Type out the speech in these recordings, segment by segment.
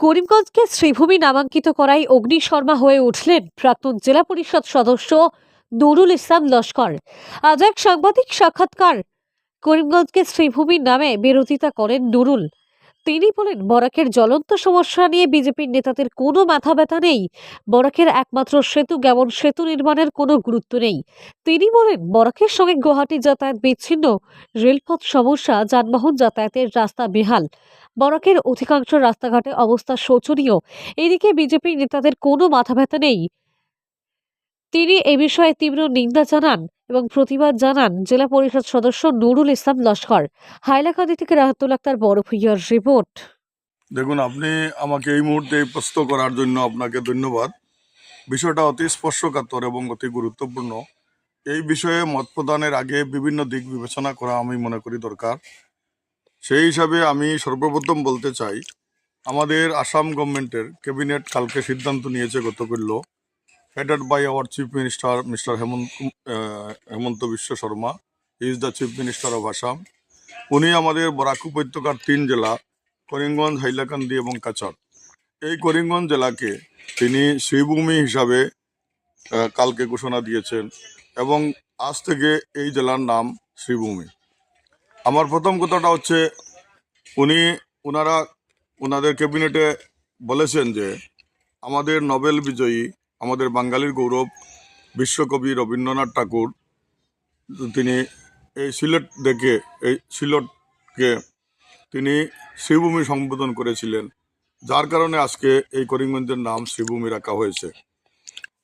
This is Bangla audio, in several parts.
করিমগঞ্জকে শ্রীভূমি নামাঙ্কিত করায় অগ্নি শর্মা হয়ে উঠলেন প্রাক্তন জেলা পরিষদ সদস্য নুরুল ইসলাম লস্কর। আজ এক সাংবাদিক সাক্ষাৎকার। করিমগঞ্জকে শ্রীভূমির নামে বিরোধিতা করেন নুরুল। তিনি বলেন, বরাকের জ্বলন্ত সমস্যা নিয়ে বিজেপির নেতাদের কোনো মাথা ব্যথা নেই। বরাকের একমাত্র সেতু কেমন সেতু নির্মাণের কোনো গুরুত্ব নেই। তিনি বলেন, বরাকের সঙ্গে গুয়াহাটি যাতায়াত বিচ্ছিন্ন, রেলপথ সমস্যা, যানবাহন যাতায়াতের রাস্তা বেহাল। বরাকের অধিকাংশ রাস্তাঘাটে অবস্থা শোচনীয়। এদিকে বিজেপির নেতাদের কোনো মাথা ব্যথা নেই। তিনি এ বিষয়ে তীব্র নিন্দা জানান। এবং প্রতিবাদ জানান জেলা পরিষদ সদস্য নুরুল ইসলাম লস্কর। হাইলাকান্দি থেকে রাহাতুল আক্তার বড় ভুইয়ার রিপোর্ট। দেখুন, আপনি আমাকে এই মুহূর্তে প্রশ্ন করার জন্য আপনাকে ধন্যবাদ। বিষয়টা অতি স্পর্শকাতর এবং অতি গুরুত্বপূর্ণ। এই বিষয়ে মত প্রদানের আগে বিভিন্ন দিক বিবেচনা করা আমি মনে করি দরকার। সেই হিসাবে আমি সর্বপ্রথম বলতে চাই, আমাদের আসাম গভর্নমেন্টের ক্যাবিনেট কালকে সিদ্ধান্ত নিয়েছে গতকাল্য headed by our chief minister mister Himanta ah, Himanta Biswa Sarma is the chief minister of Assam উনি আমাদের বরাক উপত্যকার তিন জেলা করিমগঞ্জ হাইলাকান্দি এবং কাছাড়। এই করিমগঞ্জ জেলাকে তিনি শ্রীভূমি হিসাবে কালকে ঘোষণা দিয়েছেন এবং আজ থেকে এই জেলার নাম শ্রীভূমি। আমার প্রথম কথাটা হচ্ছে উনি ওনারা ওনাদের ক্যাবিনেটে বলেছেন যে আমাদের নোবেল বিজয়ী আমাদের বাঙালির গৌরব, বিশ্বকবি রবীন্দ্রনাথ ঠাকুর, তিনি এই সিলেট দেখে এই সিলেটকে তিনি শ্রীভূমি সম্বোধন করেছিলেন। যার কারণে আজকে এই করিমগঞ্জের নাম শ্রীভূমি রাখা হয়েছে।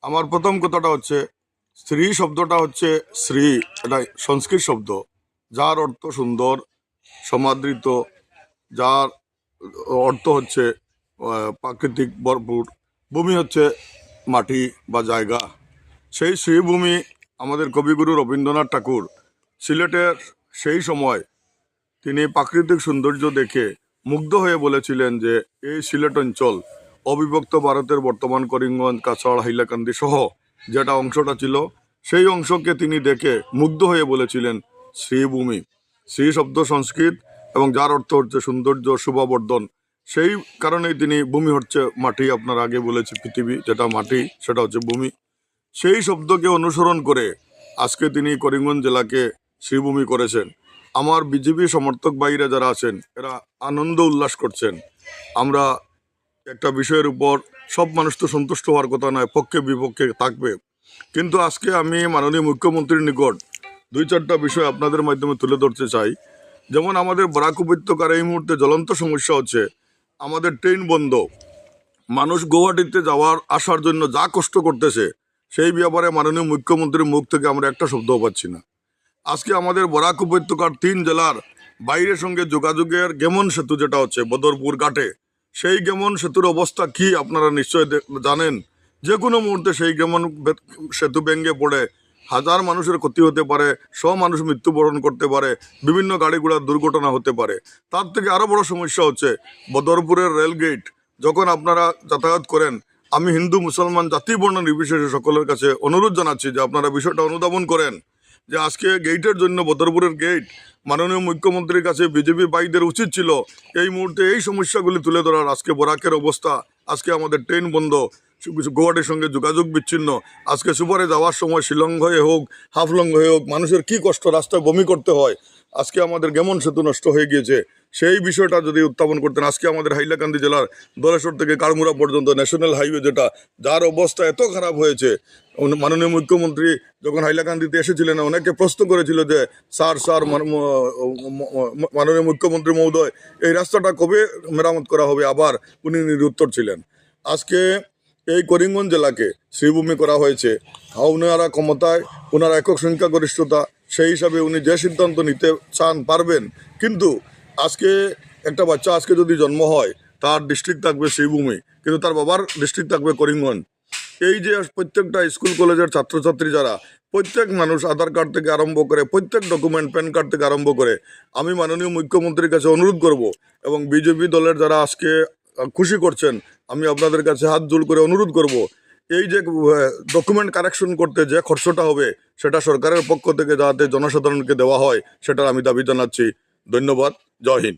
আমার প্রথম কথাটা হচ্ছে শ্রী শব্দটা হচ্ছে শ্রী এটা সংস্কৃত শব্দ। যার অর্থ সুন্দর, সমাদৃত, যার অর্থ হচ্ছে প্রাকৃতিক ভরপুর। ভূমি হচ্ছে মাটি বা জায়গা। সেই শ্রীভূমি আমাদের কবিগুরু রবীন্দ্রনাথ ঠাকুর সিলেটের সেই সময় তিনি প্রাকৃতিক সৌন্দর্য দেখে মুগ্ধ হয়ে বলেছিলেন যে, এই সিলেট অঞ্চল অবিভক্ত ভারতের বর্তমান করিমগঞ্জ, কাছাড়, হাইলাকান্দি সহ যেটা অংশটা ছিল, সেই অংশকে তিনি দেখে মুগ্ধ হয়ে বলেছিলেন শ্রীভূমি। শ্রী শব্দ সংস্কৃত এবং যার অর্থ হচ্ছে সৌন্দর্য, শুভবর্ধন সেই কারণেই তিনি ভূমি হচ্ছে মাটি, আপনার আগে বলেছে পৃথিবী যেটা মাটি, সেটা হচ্ছে ভূমি। সেই শব্দকে অনুসরণ করে আজকে তিনি করিমগঞ্জ জেলাকে শ্রীভূমি করেছেন। আমার বিজেপি সমর্থক ভাইরা যারা আছেন, এরা আনন্দ উল্লাস করছেন। আমরা একটা বিষয়ের উপর সব মানুষ তো সন্তুষ্ট হওয়ার কথা নয়, পক্ষে বিপক্ষে থাকবে। কিন্তু আজকে আমি মাননীয় মুখ্যমন্ত্রীর নিকট দুই চারটা বিষয় আপনাদের মাধ্যমে তুলে ধরতে চাই। যেমন আমাদের বরাক উপত্যকার এই মুহূর্তে জ্বলন্ত সমস্যা হচ্ছে আমাদের ট্রেন বন্ধ। মানুষ গুয়াহাটিতে যাওয়ার আসার জন্য যা কষ্ট করতেছে, সেই ব্যাপারে মাননীয় মুখ্যমন্ত্রীর মুখ থেকে আমরা একটা শব্দও পাচ্ছি না। আজকে আমাদের বরাক উপত্যকার তিন জেলার বাইরের সঙ্গে যোগাযোগের গেমন সেতু যেটা হচ্ছে, বদরপুর ঘাটে, সেই গেমন সেতুর অবস্থা কি আপনারা নিশ্চয় জানেন? যে কোনো মুহূর্তে সেই গেমন সেতু ভেঙে পড়ে হাজার মানুষের ক্ষতি হতে পারে, শ মানুষ মৃত্যুবরণ করতে পারে, বিভিন্ন গাড়ি দুর্ঘটনা হতে পারে। তার থেকে আরও বড় সমস্যা হচ্ছে, বদরপুরের রেল গেট যখন আপনারা যাতায়াত করেন, আমি হিন্দু, মুসলমান, জাতি বর্ণ নির্বিশেষে সকলের কাছে অনুরোধ জানাচ্ছি যে আপনারা বিষয়টা অনুধাবন করেন, যে আজকে গেটের জন্য বদরপুরের গেট, মাননীয় মুখ্যমন্ত্রীর কাছে বিজেপি বাইদের উচিত ছিল, এই মুহূর্তে এই সমস্যাগুলি তুলে ধরার আজকে বরাকের অবস্থা, আজকে আমাদের ট্রেন বন্ধ গুয়াহাটির সঙ্গে যোগাযোগ বিচ্ছিন্ন। আজকে সুপারে যাওয়ার সময় শিলং হয়ে হোক, হাফলং হয়ে হোক, মানুষের কি কষ্ট, রাস্তায় বমি করতে হয়, আজকে আমাদের গেমন সেতু নষ্ট হয়ে গিয়েছে। সেই বিষয়টা যদি উত্থাপন করতেন, আজকে আমাদের হাইলাকান্দি জেলার দলেশ্বর থেকে কারমুরা পর্যন্ত ন্যাশনাল হাইওয়ে যেটা, যার অবস্থা এত খারাপ হয়েছে। মাননীয় মুখ্যমন্ত্রী যখন হাইলাকান্দিতে এসেছিলেন, অনেকে প্রশ্ন করেছিল যে, স্যার স্যার, মান- মাননীয় মুখ্যমন্ত্রী মহোদয়, এই রাস্তাটা কবে মেরামত করা হবে? আবার উনি নিরুত্তর ছিলেন। আজকে এই করিমগঞ্জ জেলাকে শ্রীভূমি করা হয়েছে। হ্যাঁ, ওনারা ক্ষমতায় ওনার একক সংখ্যাগরিষ্ঠতা সেই হিসাবে উনি যে সিদ্ধান্ত নিতে চান পারবেন। কিন্তু আজকে একটা বাচ্চা আজকে যদি জন্ম হয় তার ডিস্ট্রিক্ট থাকবে শ্রীভূমি কিন্তু তার বাবার ডিস্ট্রিক্ট থাকবে করিমগঞ্জ। এই যে প্রত্যেকটা স্কুল কলেজের ছাত্রছাত্রী যারা প্রত্যেক মানুষ আধার কার্ড থেকে আরম্ভ করে প্রত্যেক ডকুমেন্ট প্যান কার্ড থেকে আরম্ভ করে আমি মাননীয় মুখ্যমন্ত্রীর কাছে অনুরোধ করব এবং বিজেপি দলের যারা আজকে খুশি করছেন, আমি আপনাদের কাছে হাত জোল করে অনুরোধ করব। এই যে ডকুমেন্ট কারেকশন করতে যে খরচটা হবে, সেটা সরকারের পক্ষ থেকে যাতে জনসাধারণকে দেওয়া হয়, সেটার আমি দাবি জানাচ্ছি। ধন্যবাদ, জয় হিন্দ।